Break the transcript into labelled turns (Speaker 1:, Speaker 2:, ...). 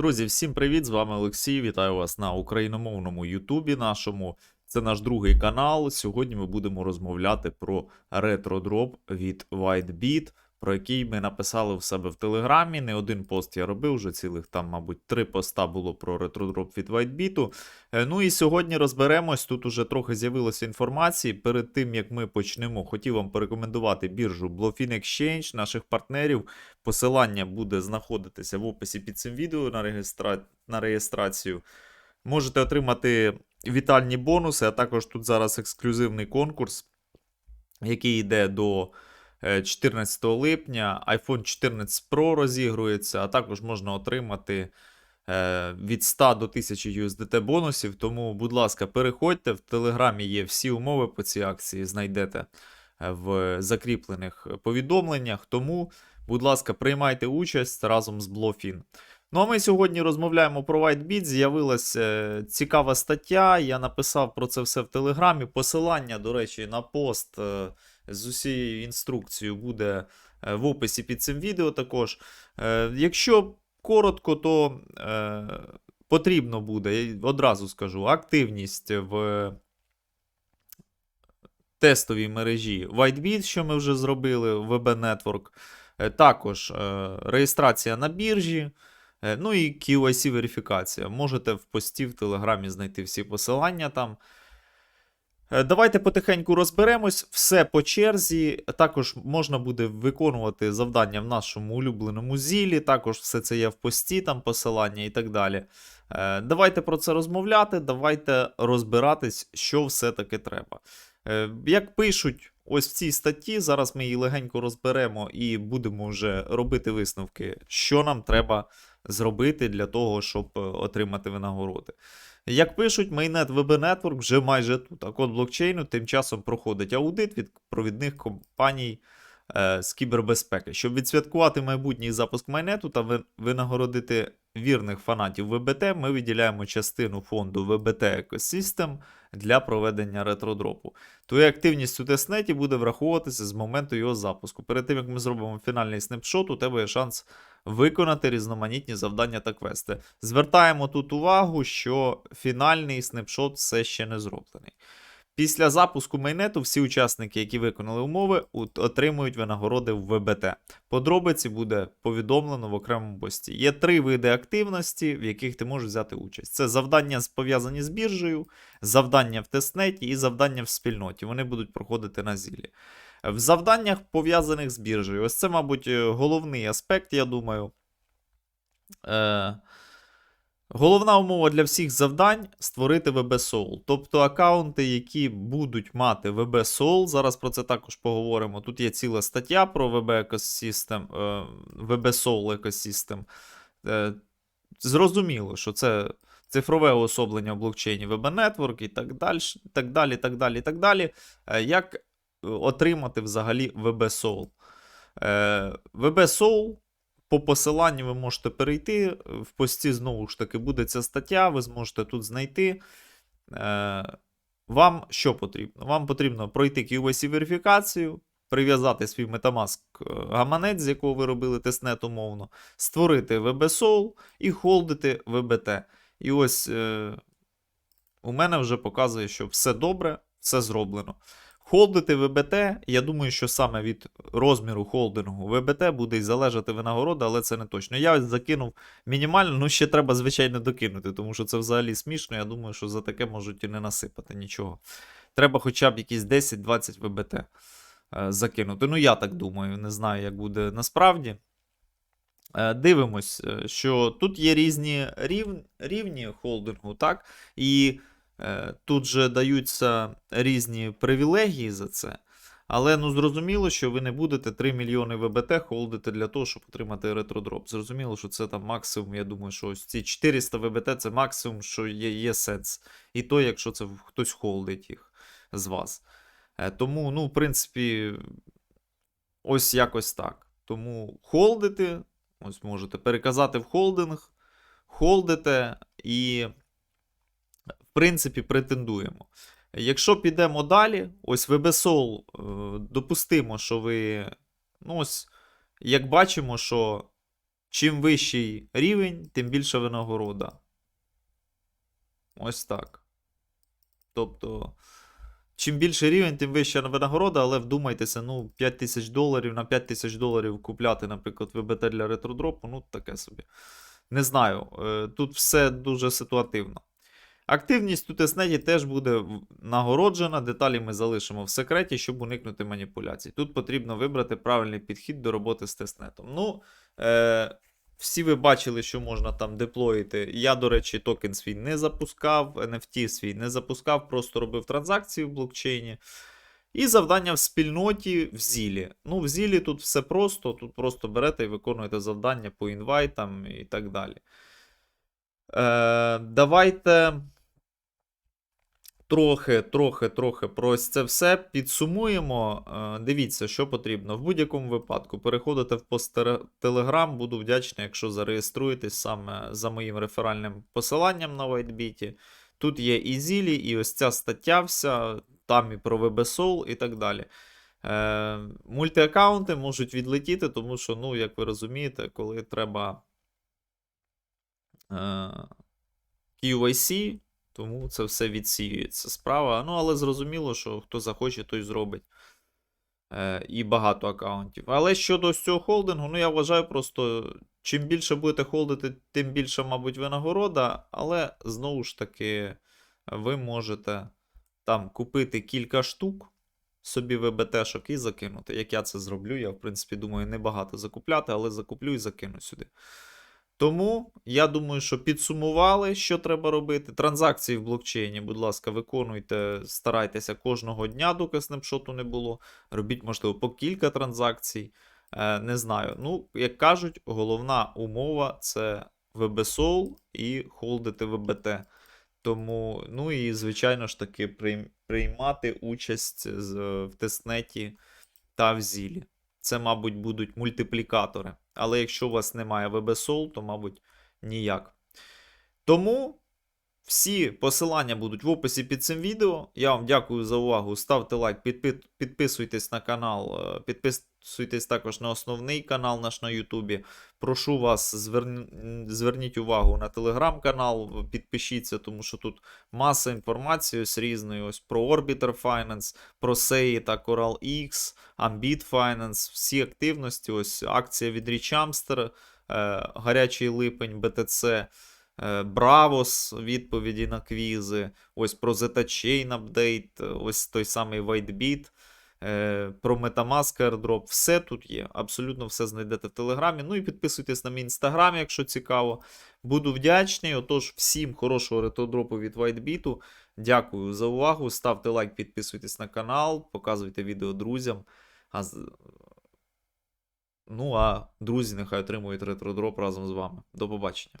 Speaker 1: Друзі, всім привіт! З вами Олексій. Вітаю вас на україномовному Ютубі нашому. Це наш другий канал. Сьогодні ми будемо розмовляти про ретро-дроп від WhiteBit, про який ми написали в себе в Телеграмі. Не один пост я робив, вже цілих там, мабуть, три поста було про ретро-дроп від WhiteBit. Е, Ну і сьогодні розберемось. Тут уже трохи з'явилося інформації. Перед тим як ми почнемо, хотів вам порекомендувати біржу Bluefin Exchange, наших партнерів. Посилання буде знаходитися в описі під цим відео на, реєстра... на реєстрацію. Можете отримати вітальні бонуси, а також тут зараз ексклюзивний конкурс, який йде до 14 липня. iPhone 14 Pro розігрується, а також можна отримати е, від 100 до 1000 USDT бонусів. Тому, будь ласка, переходьте. В Телеграмі є всі умови по цій акції, знайдете е, в закріплених повідомленнях. Тому. Будь ласка, приймайте участь разом з Bluefin. Ну а ми сьогодні розмовляємо про WhiteBit. З'явилася е, цікава стаття. Я написав про це все в Телеграмі. Посилання, до речі, на пост е, з усією інструкцією буде е, в описі під цим відео також. Е, Якщо коротко, то е, потрібно буде, одразу скажу, активність в тестовій мережі WhiteBit, що ми вже зробили, VB Network. Також реєстрація на біржі, ну і QIC верифікація. Можете в пості в Телеграмі знайти всі посилання там. Е, Давайте потихеньку розберемось. Все по черзі. Також можна буде виконувати завдання в нашому улюбленому зілі. Також все це є в пості, там посилання і так далі. Е, Давайте про це розмовляти, давайте розбиратись, що все-таки треба. Е, Як пишуть ось в цій статті, зараз ми її легенько розберемо і будемо вже робити висновки, що нам треба зробити для того, щоб отримати винагороди. Як пишуть, Mainnet VB Network вже майже тут, а код блокчейну тим часом проходить аудит від провідних компаній е, з кібербезпеки. Щоб відсвяткувати майбутній запуск майнету та винагородити вірних фанатів ВБТ, ми виділяємо частину фонду ВБТ Ecosystem для проведення ретродропу. Твоя активність у тестнеті буде враховуватися з моменту його запуску. Перед тим як ми зробимо фінальний снапшот, у тебе є шанс виконати різноманітні завдання та квести. Звертаємо тут увагу, що фінальний снапшот все ще не зроблений. Після запуску майнету всі учасники, які виконали умови, отримують винагороди в ВБТ. Подробиці буде повідомлено в окремому пості. Є три види активності, в яких ти можеш взяти участь. Це завдання пов'язані з біржею, завдання в тестнеті і завдання в спільноті. Вони будуть проходити на зілі. В завданнях, пов'язаних з біржею, ось це, мабуть, е, головний аспект, я думаю. Е, Головна умова для всіх завдань створити VB-Soul. Тобто аккаунти, які будуть мати VB-Soul, зараз про це також поговоримо. Тут є ціла стаття про VB Ecosystem, VB-Soul Ecosystem. Зрозуміло, що це цифрове уособлення в блокчейні VB Network і так далі, так далі, так далі, так далі. Е, Як е, отримати взагалі VB-Soul? Е, VB-Soul по посиланню ви можете перейти. В пості знову ж таки буде ця стаття, ви зможете тут знайти. Е, Вам що потрібно? Вам потрібно пройти QIC верифікацію, прив'язати свій Metamask е, гаманець, з якого ви робили тестнет умовно, створити VB-Soul і холдити VBT. І ось е, у мене вже показує, що все добре, все зроблено. Холдити ВБТ, я думаю, що саме від розміру холдингу ВБТ буде й залежати винагорода, але це не точно. Я закинув мінімально, ну ще треба, звичайно, докинути, тому що це взагалі смішно. Я думаю, що за таке можуть і не насипати нічого. Треба хоча б якісь 10-20 ВБТ е, закинути. Ну, я так думаю, не знаю, як буде насправді. Е, Дивимось, е, що тут є різні рів... рівні холдингу, так? І тут же даються різні привілегії за це. Але ну зрозуміло, що ви не будете 3 мільйони ВБТ холдити для того, щоб отримати ретродроп. Зрозуміло, що це там максимум. Я думаю, що ось ці 400 ВБТ це максимум, що є, є сенс. І то, якщо це хтось холдить їх з вас. Е, Тому, ну, в принципі, ось якось так. Тому холдити, ось можете переказати в холдинг, холдите і, принципі, претендуємо. Якщо підемо далі, ось VBSOL, е, допустимо, що ви. Ну, ось, як бачимо, що чим вищий рівень, тим більша винагорода. Ось так. Тобто, чим більший рівень, тим вища винагорода, але вдумайтеся, ну, 5 тисяч доларів на 5 тисяч доларів купляти, наприклад, ВБТ для ретродропу, ну, таке собі. Не знаю. е, Тут все дуже ситуативно. Активність у тестнеті теж буде нагороджена. Деталі ми залишимо в секреті, щоб уникнути маніпуляцій. Тут потрібно вибрати правильний підхід до роботи з тестнетом. Ну, е, всі ви бачили, що можна там деплоїти. Я, до речі, токен свій не запускав, NFT свій не запускав, просто робив транзакції в блокчейні. І завдання в спільноті в Зілі. Ну, в Зілі тут все просто, тут просто берете і виконуєте завдання по інвайтам і так далі. Е, давайте трохи, трохи, трохи про ось це все підсумуємо. Е, дивіться, що потрібно. В будь-якому випадку переходите в пост Telegram. Буду вдячний, якщо зареєструєтесь саме за моїм реферальним посиланням на WhiteBit. Тут є і Зілі, і ось ця стаття вся, там і про WebSol і так далі. Е, мультиаккаунти можуть відлетіти, тому що, ну, як ви розумієте, коли треба е, QIC, тому це все відсіюється справа. Ну, але зрозуміло, що хто захоче, той зробить. Е, і багато аккаунтів. Але щодо цього холдингу, ну я вважаю просто, чим більше будете холдити, тим більше, мабуть, винагорода. Але знову ж таки, ви можете там купити кілька штук собі ВБТшок і закинути. Як я це зроблю, я, в принципі, думаю, небагато закупляти, але закуплю і закину сюди. Тому я думаю, що підсумували, що треба робити. Транзакції в блокчейні, будь ласка, виконуйте, старайтеся кожного дня, доки снапшоту не було. Робіть, можливо, по кілька транзакцій. Е, не знаю. Ну, як кажуть, головна умова це VBSOL і холдити ВБТ. Тому, ну і, звичайно ж таки, приймати участь в тестнеті та в зілі. Це, мабуть, будуть мультиплікатори. Але якщо у вас немає VBSOL, то, мабуть, ніяк. Тому всі посилання будуть в описі під цим відео. Я вам дякую за увагу. Ставте лайк, підписуйтесь на канал, е, підписуйтесь також на основний канал наш на Ютубі. Прошу вас, зверн- зверніть увагу на телеграм-канал, підпишіться, тому що тут маса інформації ось різної. Ось про Orbiter Finance, про SEI та CoralX, Ambit Finance, всі активності. Ось акція від Річамстер, гарячий липень, BTC. Е, Бравос, відповіді на квізи, ось про Zeta-Chain апдейт, ось той самий WhiteBit, е, про Metamask airdrop. Все тут є. Абсолютно все знайдете в Телеграмі. Ну і підписуйтесь на мій інстаграм, якщо цікаво. Буду вдячний. Отож, всім хорошого ретродропу від WhiteBit. Дякую за увагу. Ставте лайк, підписуйтесь на канал, показуйте відео друзям. А Ну а друзі нехай отримують ретродроп разом з вами. До побачення.